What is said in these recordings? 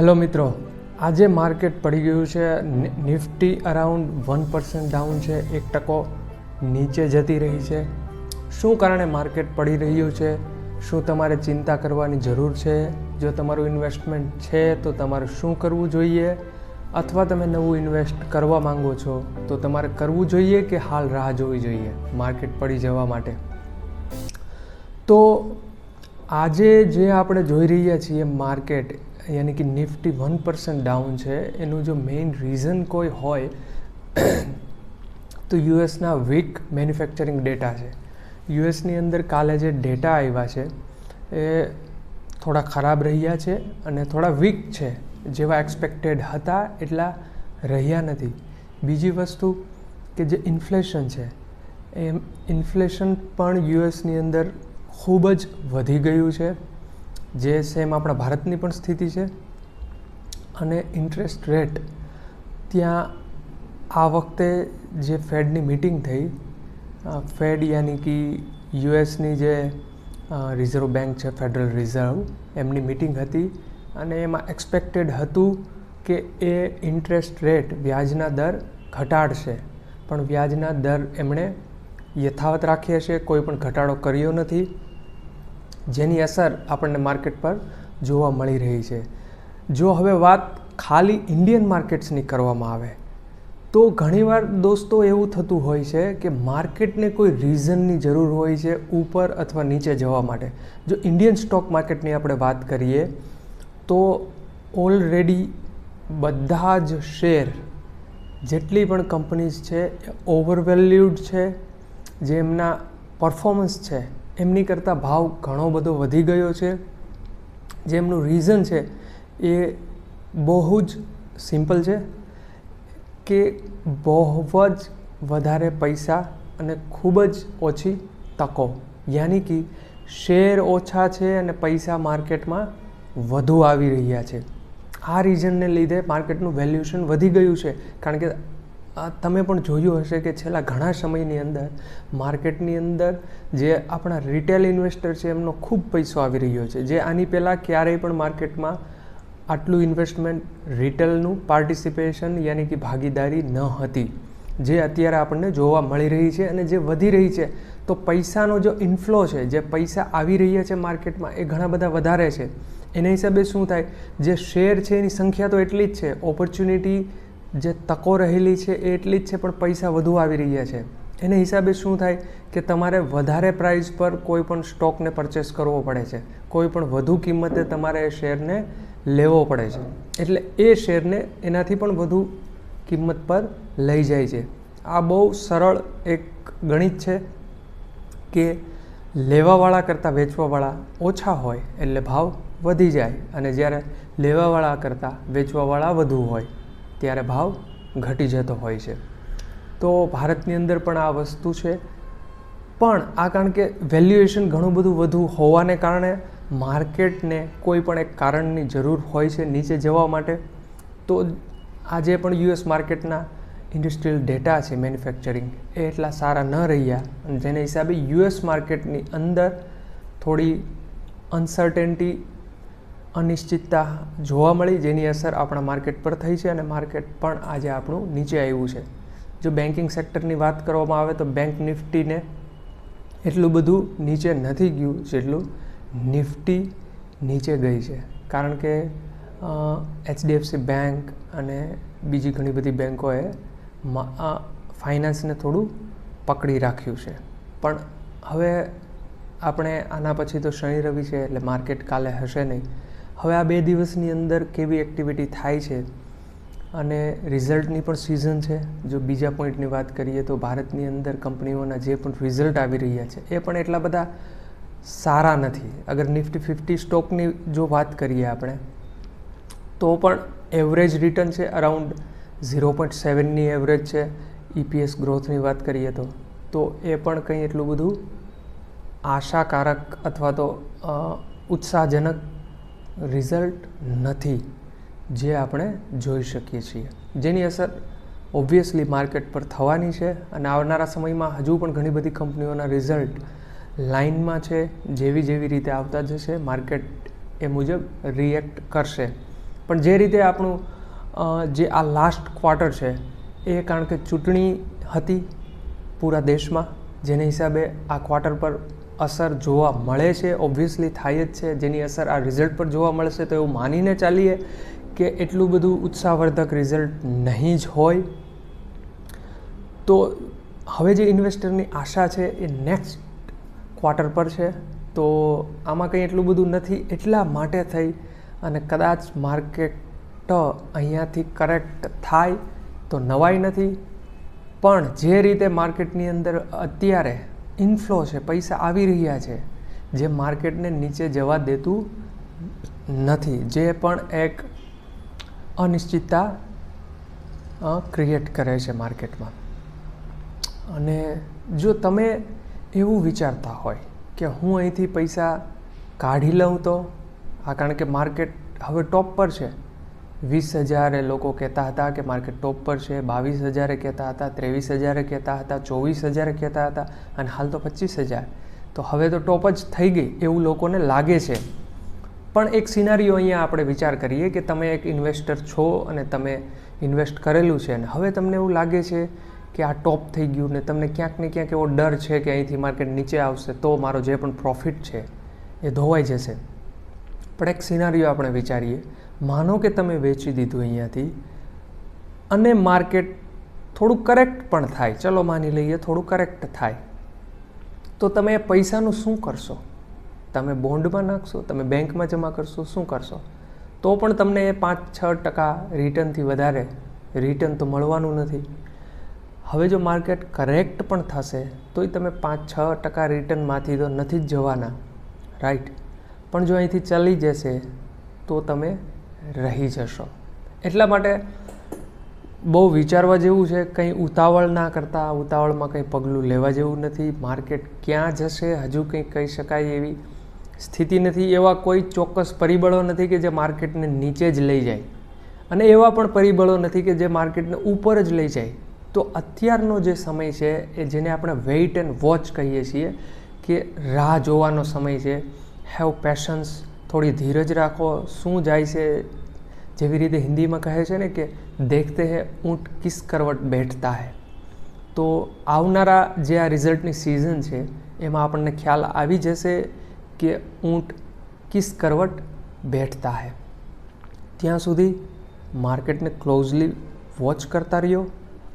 Hello મિત્રો, આજે market પડી ગયું છે. Nifty around one percent down છે. એક ટકો નીચે જતી રહી છે. શું કારણે માર્કેટ પડી રહ્યું છે? શું તમારે ચિંતા કરવાની જરૂર છે? જો તમારું ઇન્વેસ્ટમેન્ટ છે, તો તમારે શું કરવું જોઈએ? અથવા તમે નવું ઇન્વેસ્ટ કરવા માંગો છો, તો તમારે કરવું જોઈએ કે હાલ રાહ જોવી જોઈએ માર્કેટ પડી જવા માટે? તો આજે જે આપણે જોઈ રહ્યા છીએ માર્કેટ યાની કે નિફ્ટી વન પર્સન્ટ ડાઉન છે, એનું જો મેઇન રીઝન કોઈ હોય, તો યુએસના વીક મેન્યુફેક્ચરિંગ ડેટા છે. યુએસની અંદર કાલે જે ડેટા આવ્યા છે, એ થોડા ખરાબ રહ્યા છે અને થોડા વીક છે જેવા એક્સપેક્ટેડ હતા એટલા રહ્યા નથી. બીજી વસ્તુ કે જે ઇન્ફ્લેશન છે એ ઇન્ફ્લેશન પણ યુએસની અંદર ખૂબ જ વધી ગયું છે. જે સેમ આપણા ભારતની પણ સ્થિતિ છે અને ઇન્ટરેસ્ટ રેટ ત્યાં આ વખતે જે ફેડની મિટિંગ થઈ ફેડ યાની કે યુએસની જે રિઝર્વ બેંક છે ફેડરલ રિઝર્વ એમની મિટિંગ હતી અને એમાં એક્સપેક્ટેડ હતું કે એ ઇન્ટરેસ્ટ રેટ વ્યાજના દર ઘટાડશે. પણ વ્યાજના દર એમણે યથાવત રાખ્યા છે કોઈ પણ ઘટાડો કર્યો નથી. જેની અસર આપણને માર્કેટ પર જોવા મળી રહી છે. જો હવે વાત ખાલી ઇન્ડિયન માર્કેટ્સની કરવામાં આવે, તો ઘણીવાર દોસ્તો એવું થતું હોય છે કે માર્કેટને કોઈ રીઝનની જરૂર હોય છે ઉપર અથવા નીચે જવા માટે. જો ઇન્ડિયન સ્ટોક માર્કેટની આપણે વાત કરીએ, તો ઓલરેડી બધા જ શેર જેટલી પણ કંપનીઝ છે, એ ઓવરવેલ્યુડ છે, જે એમના પરફોર્મન્સ છે એમની કરતાં ભાવ ઘણો બધો વધી ગયો છે. જે એમનું રીઝન છે એ બહુ જ સિમ્પલ છે કે બહુ જ વધારે પૈસા અને ખૂબ જ ઓછી તકો. યાની કે શેર ઓછા છે અને પૈસા માર્કેટમાં વધુ આવી રહ્યા છે. આ રીઝનને લીધે માર્કેટનું વેલ્યુએશન વધી ગયું છે. કારણ કે તમે પણ જોયું હશે કે છેલ્લા ઘણા સમયની અંદર માર્કેટની અંદર જે આપણા રિટેલ ઇન્વેસ્ટર છે એમનો ખૂબ પૈસો આવી રહ્યો છે. જે આની પહેલાં ક્યારેય પણ માર્કેટમાં આટલું ઇન્વેસ્ટમેન્ટ રિટેલનું પાર્ટિસિપેશન યાની કે ભાગીદારી ન હતી. જે અત્યારે આપણને જોવા મળી રહી છે અને જે વધી રહી છે, તો પૈસાનો જો ઇન્ફ્લો છે, જે પૈસા આવી રહ્યા છે માર્કેટમાં, એ ઘણા બધા વધારે છે. એના હિસાબે શું થાય? જે શેર છે એની સંખ્યા તો એટલી જ છે. ઓપોર્ચ્યુનિટી જે તકો રહેલી છે એ એટલી જ છે, પણ પૈસા વધુ આવી રહ્યા છે. એને હિસાબે શું થાય કે તમારે વધારે પ્રાઇસ પર કોઈ પણ સ્ટોકને પરચેસ કરવો પડે છે. કોઈ પણ વધુ કિંમતે તમારે એ શેરને લેવો પડે છે. એટલે એ શેરને એનાથી પણ વધુ કિંમત પર લઈ જાય છે. આ બહુ સરળ એક ગણિત છે કે લેવાવાળા કરતાં વેચવાવાળા ઓછા હોય એટલે ભાવ વધી જાય અને જ્યારે લેવાવાળા કરતાં વેચવાવાળા વધુ હોય. ત્યારે ભાવ ઘટી જતો હોય છે. તો ભારતની અંદર પણ આ વસ્તુ છે. પણ આ કારણ કે વેલ્યુએશન ઘણું બધું વધુ હોવાને કારણે માર્કેટને કોઈ પણ એક કારણની જરૂર હોય છે નીચે જવા માટે, તો આજે પણ યુએસ માર્કેટના ઇન્ડસ્ટ્રીયલ ડેટા છે મેન્યુફેક્ચરિંગ એ એટલા સારા ન રહ્યા. અને જેના હિસાબે યુએસ માર્કેટની અંદર થોડી અનસર્ટેનિટી અનિશ્ચિતતા જોવા મળી, જેની અસર આપણા માર્કેટ પર થઈ છે અને માર્કેટ પણ આજે આપણું નીચે આવ્યું છે. જો બેન્કિંગ સેક્ટરની વાત કરવામાં આવે તો બેંક નિફ્ટીને એટલું બધું નીચે નથી ગયું જેટલું નિફ્ટી નીચે ગઈ છે. કારણ કે એચડીએફસી બેંક અને બીજી ઘણી બધી બેન્કોએ ફાઇનાન્સને થોડું પકડી રાખ્યું છે. પણ હવે આપણે આના પછી તો શનિ રવિ છે એટલે માર્કેટ કાલે હશે નહીં. હવે આ બે દિવસની અંદર કેવી એક્ટિવિટી થાય છે અને રિઝલ્ટની પણ સિઝન છે. જો બીજા પોઈન્ટની વાત કરીએ તો ભારતની અંદર કંપનીઓના જે પણ રિઝલ્ટ આવી રહ્યા છે, એ પણ એટલા બધા સારા નથી. અગર નિફ્ટી ફિફ્ટી સ્ટોકની જો વાત કરીએ આપણે, તો પણ એવરેજ રિટર્ન છે અરાઉન્ડ ઝીરો પોઈન્ટ સેવનની એવરેજ છે. ઇપીએસ ગ્રોથની વાત કરીએ તો તો એ પણ કંઈ એટલું બધું આશાકારક અથવા તો ઉત્સાહજનક રિઝલ્ટ નથી જે આપણે જોઈ શકીએ છીએ. જેની અસર ઓબ્વિયસલી માર્કેટ પર થવાની છે અને આવનારા સમયમાં હજુ પણ ઘણી બધી કંપનીઓના રિઝલ્ટ લાઇનમાં છે, જેવી જેવી રીતે આવતા જશે માર્કેટ એ મુજબ રિએક્ટ કરશે. પણ જે રીતે આપણું જે આ લાસ્ટ ક્વાર્ટર છે, એ કારણ કે ચૂંટણી હતી પૂરા દેશમાં, જેને હિસાબે આ ક્વાર્ટર પર અસર જોવા મળે છે ઓબ્વિયસલી થાય જ છે. જેની અસર આ રિઝલ્ટ પર જોવા મળશે તો એવું માનીને ચાલીએ કે એટલું બધું ઉત્સાહવર્ધક રિઝલ્ટ નહીં જ હોય. તો હવે જે ઇન્વેસ્ટરની આશા છે એ નેક્સ્ટ ક્વાર્ટર પર છે. તો આમાં કંઈ એટલું બધું નથી, એટલા માટે થઈ અને કદાચ માર્કેટ અહીંયાથી કરેક્ટ થાય તો નવાઈ નથી. પણ જે રીતે માર્કેટની અંદર અત્યારે ઇન્ફ્લો છે, પૈસા આવી રહ્યા છે, જે માર્કેટને નીચે જવા દેતું નથી, જે પણ એક અનિશ્ચિતતા ક્રિએટ કરે છે માર્કેટમાં. અને જો તમે એવું વિચારતા હોય કે હું અહીંથી પૈસા કાઢી લઉં તો, આ કારણ કે માર્કેટ હવે ટોપ પર છે વીસ હજારે લોકો કહેતા હતા કે માર્કેટ ટોપ પર છે, બાવીસ હજારે કહેતા હતા, ત્રેવીસ હજારે કહેતા હતા, ચોવીસ હજારે કહેતા હતા અને હાલ તો પચીસ હજાર. તો હવે તો ટોપ જ થઈ ગઈ એવું લોકોને લાગે છે. પણ એક સિનારીઓ અહીંયા આપણે વિચાર કરીએ કે તમે એક ઇન્વેસ્ટર છો અને તમે ઇન્વેસ્ટ કરેલું છે અને હવે તમને એવું લાગે છે કે આ ટોપ થઈ ગયું ને તમને ક્યાંક ને ક્યાંક એવો ડર છે કે અહીંથી માર્કેટ નીચે આવશે તો મારો જે પણ પ્રોફિટ છે એ ધોવાઈ જશે. પણ એક સિનારીઓ આપણે વિચારીએ. માનો કે તમે વેચી દીધું અહીંયાથી અને માર્કેટ થોડું કરેક્ટ પણ થાય. ચલો માની લઈએ થોડું કરેક્ટ થાય. તો તમે એ પૈસાનું શું કરશો? તમે બોન્ડમાં નાખશો? તમે બેંકમાં જમા કરશો? શું કરશો? તો પણ તમને એ પાંચ છ ટકા રિટર્નથી વધારે રિટર્ન તો મળવાનું નથી. હવે જો માર્કેટ કરેક્ટ પણ થશે, તોય તમે પાંચ છ ટકા રિટર્નમાંથી તો નથી જ જવાના. રાઈટ પણ જો અહીંથી ચાલી જશે, તો તમે રહી જશો. એટલા માટે બહુ વિચારવા જેવું છે, કંઈ ઉતાવળ ના કરતા, ઉતાવળમાં કંઈ પગલું લેવા જેવું નથી, માર્કેટ ક્યાં જશે હજુ કંઈ કહી શકાય એવી સ્થિતિ નથી, એવા કોઈ ચોક્કસ પરિબળો નથી કે જે માર્કેટને નીચે જ લઈ જાય. અને એવા પણ પરિબળો નથી કે જે માર્કેટને ઉપર જ લઈ જાય. તો અત્યારનો જે સમય છે, એ જેને આપણે વેઇટ એન્ડ વોચ કહીએ છીએ, કે રાહ જોવાનો સમય છે હેવ પેશન્સ થોડી ધીરજ રાખો. શું જાય છે? જેવી રીતે હિન્દીમાં કહે છે ને કે, દેખતે હે, ઊંટ કિસ કરવટ બેઠતા હે. તો આવનારા જે આ રિઝલ્ટની સિઝન છે, એમાં આપણને ખ્યાલ આવી જશે કે ઊંટ કિસ કરવટ બેઠતા હે. ત્યાં સુધી માર્કેટને ક્લોઝલી વોચ કરતા રહ્યો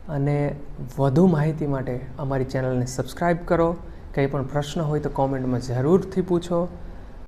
અને વધુ માહિતી માટે અમારી ચેનલને સબસ્ક્રાઈબ કરો. કંઈ પણ પ્રશ્ન હોય તો કોમેન્ટમાં જરૂરથી પૂછો.